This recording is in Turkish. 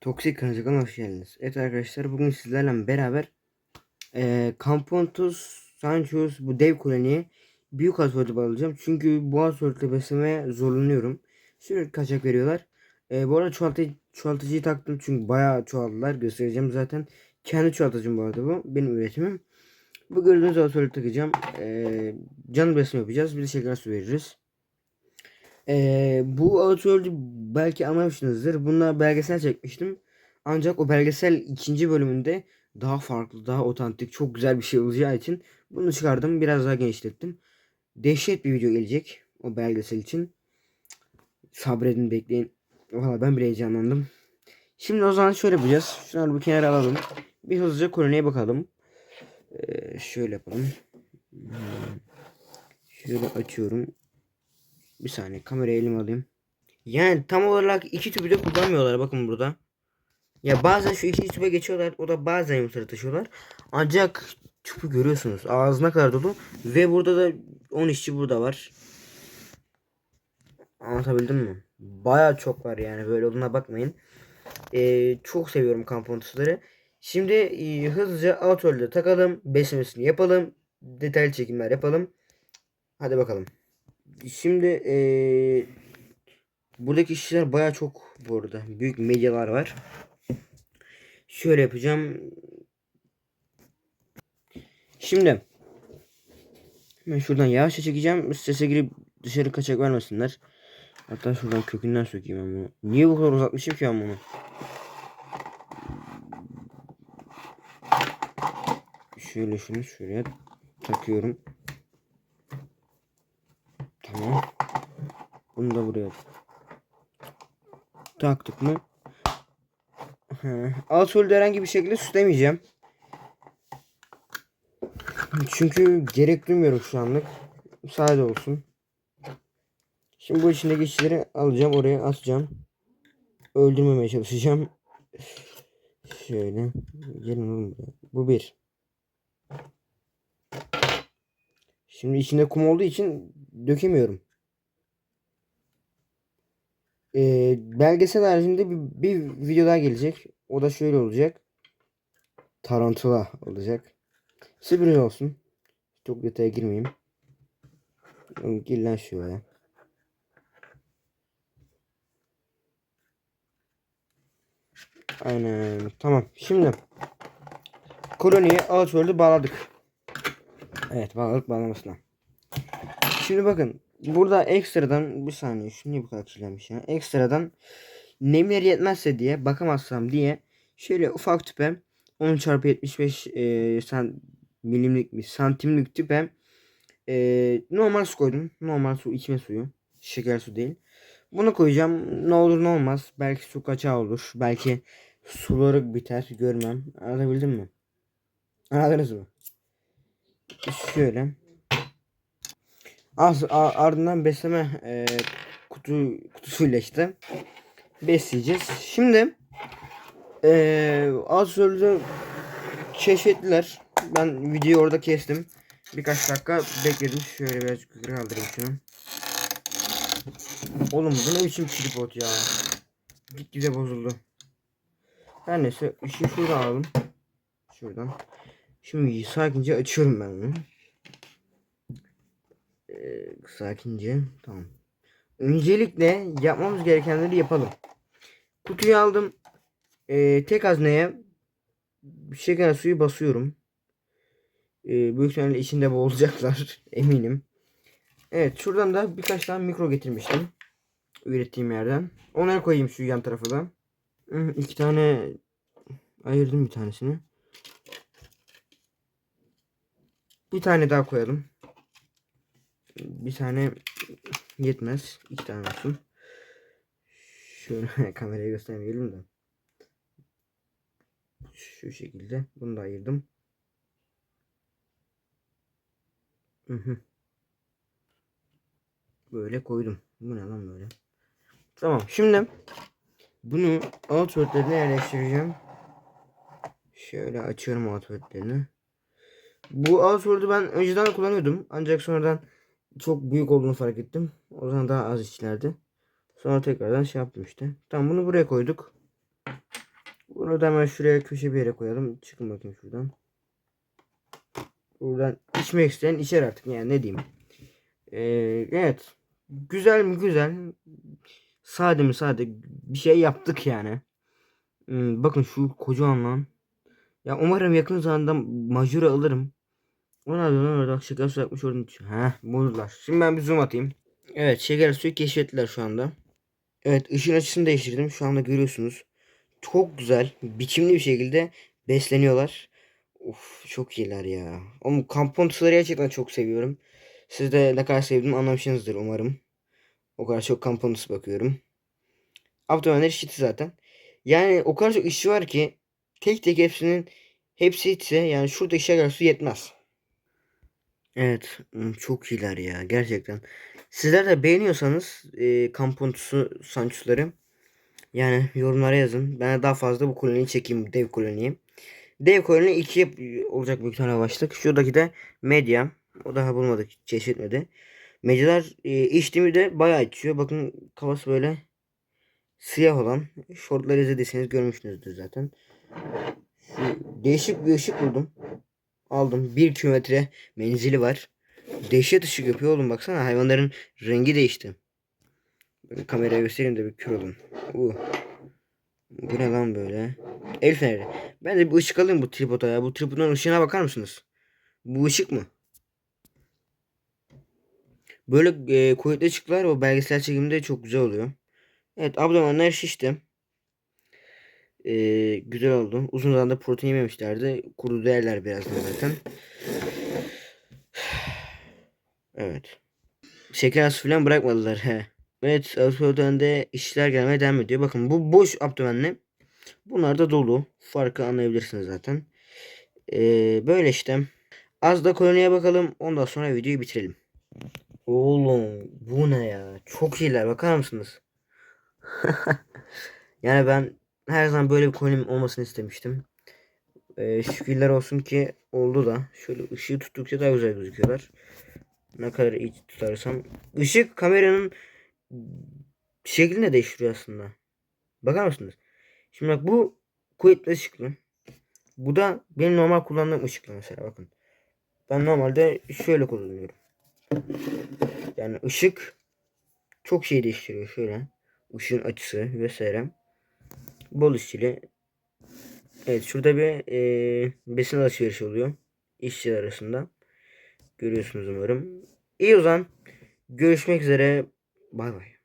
Toksik kanalına hoş geldiniz. Evet arkadaşlar bugün sizlerle beraber e, Campontus Sanchez bu dev koloniye büyük asfaltı bağlayacağım. Çünkü bu asfaltı beslemeye zorlanıyorum. Sürekli kaçak veriyorlar. E, bu arada çoğaltı, çoğaltıcıyı taktım çünkü bayağı çoğaldılar. Göstereceğim zaten. Kendi çoğaltıcım bu arada bu. Benim üretimim. Bu gördüğünüz asfaltı takacağım. E, canlı besleme yapacağız. Bir de şeker su veririz. Ee, bu amatörlü belki anlamışsınızdır. Bununla belgesel çekmiştim. Ancak o belgesel ikinci bölümünde daha farklı, daha otantik, çok güzel bir şey olacağı için bunu çıkardım. Biraz daha genişlettim. Dehşet bir video gelecek o belgesel için. Sabredin bekleyin. Valla ben bile heyecanlandım. Şimdi o zaman şöyle yapacağız. Şunları bir kenara alalım. Bir hızlıca koloniye bakalım. Ee, şöyle yapalım. Hmm. Şöyle açıyorum. Bir saniye kamerayı elime alayım. Yani tam olarak iki tüpü de kullanmıyorlar bakın burada. Ya bazen şu ikinci tüpe geçiyorlar o da bazen yumurtaları taşıyorlar. Ancak tüpü görüyorsunuz ağzına kadar dolu ve burada da 10 işçi burada var. Anlatabildim mi? Baya çok var yani böyle olduğuna bakmayın. Ee, çok seviyorum kampontusları. Şimdi e, hızlıca outdoor'da takalım. Beslemesini yapalım. Detaylı çekimler yapalım. Hadi bakalım. Şimdi eee buradaki işçiler baya çok bu arada. Büyük medyalar var. Şöyle yapacağım. Şimdi ben şuradan yavaşça çekeceğim. Sese girip dışarı kaçak vermesinler. Hatta şuradan kökünden sökeyim ben bunu. Niye bu kadar uzatmışım ki ben bunu? Şöyle şunu şuraya takıyorum. Tamam. Bunu da buraya taktık mı? Alt herhangi bir şekilde süslemeyeceğim. Çünkü gerek duymuyorum şu anlık. Sade olsun. Şimdi bu içindeki işçileri alacağım oraya atacağım. Öldürmemeye çalışacağım. Şöyle. Gelin oğlum. Bu bir. Şimdi içinde kum olduğu için dökemiyorum. Ee, belgesel haricinde bir, bir video daha gelecek. O da şöyle olacak. Tarantula olacak. Sürpriz olsun. Çok detaya girmeyeyim. Gir lan şuraya. Aynen. Tamam. Şimdi koloniye Outworld'u bağladık. Evet bağladık bağlamasına. Şimdi bakın burada ekstradan bir saniye şu niye bu kadar kirlenmiş ya. Ekstradan nemleri yetmezse diye bakamazsam diye şöyle ufak tüpe 10 çarpı 75 e, san, milimlik bir santimlik tüpe e, normal su koydum. Normal su içme suyu. Şeker su değil. Bunu koyacağım. Ne olur ne olmaz. Belki su kaçağı olur. Belki suları biter. Görmem. Anlatabildim mi? Anladınız mı? Şöyle. Az ardından besleme e, kutu kutusuyla işte besleyeceğiz. Şimdi e, az sözlü keşfettiler. Ben videoyu orada kestim. Birkaç dakika bekledim. Şöyle biraz yukarı kaldırayım şunu. Oğlum bu ne biçim tripod ya. Gitgide bozuldu. Her neyse işi şuradan alalım. Şuradan. Şimdi sakince açıyorum ben onu. Ee, sakince. Tamam. Öncelikle yapmamız gerekenleri yapalım. Kutuyu aldım. Ee, tek hazneye şeker suyu basıyorum. Ee, büyük ihtimalle içinde boğulacaklar. Eminim. Evet şuradan da birkaç tane mikro getirmiştim. Ürettiğim yerden. Onları koyayım şu yan tarafa da. İki tane ayırdım bir tanesini. Bir tane daha koyalım. Bir tane yetmez. İki tane olsun. Şöyle kameraya göstermeyelim de. Şu şekilde. Bunu da ayırdım. Böyle koydum. Bu ne lan böyle? Tamam. Şimdi bunu outward'lerine yerleştireceğim. Şöyle açıyorum outward'lerini. Bu Outward'u ben önceden kullanıyordum. Ancak sonradan çok büyük olduğunu fark ettim. O zaman daha az işçilerdi. Sonra tekrardan şey yaptım işte. Tamam bunu buraya koyduk. Bunu da hemen şuraya köşe bir yere koyalım. Çıkın bakayım şuradan. Buradan içmek isteyen içer artık yani ne diyeyim. Ee, evet. Güzel mi güzel. Sade mi sade. Bir şey yaptık yani. Hmm, bakın şu kocaman lan. Ya umarım yakın zamanda majora alırım. Ona da orada şeker su yapmış oradan içiyor. Heh buldular. Şimdi ben bir zoom atayım. Evet şeker suyu keşfettiler şu anda. Evet ışın açısını değiştirdim. Şu anda görüyorsunuz. Çok güzel. Biçimli bir şekilde besleniyorlar. Of çok iyiler ya. Ama kampontusları gerçekten çok seviyorum. Siz de ne kadar sevdiğimi anlamışsınızdır umarım. O kadar çok kampontus bakıyorum. Abdümenler işiti zaten. Yani o kadar çok işi var ki tek tek hepsinin hepsi içse yani şurada işe gelse yetmez. Evet çok iyiler ya gerçekten. Sizler de beğeniyorsanız e, kampontusu sançuları yani yorumlara yazın. Ben de daha fazla bu koloniyi çekeyim dev koloniyi. Dev koloni 2 olacak büyük ihtimalle başlık. Şuradaki de medya. O daha bulmadık keşfetmedi. Medyalar e, içtiğimi de bayağı içiyor. Bakın kafası böyle siyah olan. Şortları izlediyseniz görmüşsünüzdür zaten. Şu değişik bir ışık buldum. Aldım. 1 kilometre menzili var. Dehşet ışık yapıyor oğlum baksana hayvanların rengi değişti. Böyle kameraya göstereyim de bir kör olun. Uh. Bu ne lan böyle? El feneri. Ben de bir ışık alayım bu tripoda ya. Bu tripodun ışığına bakar mısınız? Bu ışık mı? Böyle e, kuvvetli ışıklar o belgesel çekimde çok güzel oluyor. Evet abdomenler şişti. E, güzel oldu. Uzun zamanda protein yememişlerdi. Kuru değerler birazdan zaten. Evet. Şeker hastası falan bırakmadılar. He. Evet Autoden'de işler gelmeye devam ediyor. Bakın bu boş abdomenli. Bunlar da dolu. Farkı anlayabilirsiniz zaten. Ee, böyle işte. Az da koloniye bakalım. Ondan sonra videoyu bitirelim. Oğlum bu ne ya? Çok iyiler bakar mısınız? yani ben her zaman böyle bir kolonim olmasını istemiştim. Ee, şükürler olsun ki oldu da. Şöyle ışığı tuttukça daha güzel gözüküyorlar. Ne kadar iyi tutarsam. Işık kameranın şeklini de değiştiriyor aslında. Bakar mısınız? Şimdi bak bu kuvvetli ışıklı. Bu da benim normal kullandığım ışıklı mesela bakın. Ben normalde şöyle kullanıyorum. Yani ışık çok şey değiştiriyor şöyle. Işığın açısı vesaire. Bol işçili. Evet şurada bir e, besin alışverişi oluyor. İşçiler arasında. Görüyorsunuz umarım. İyi o zaman. Görüşmek üzere. Bay bay.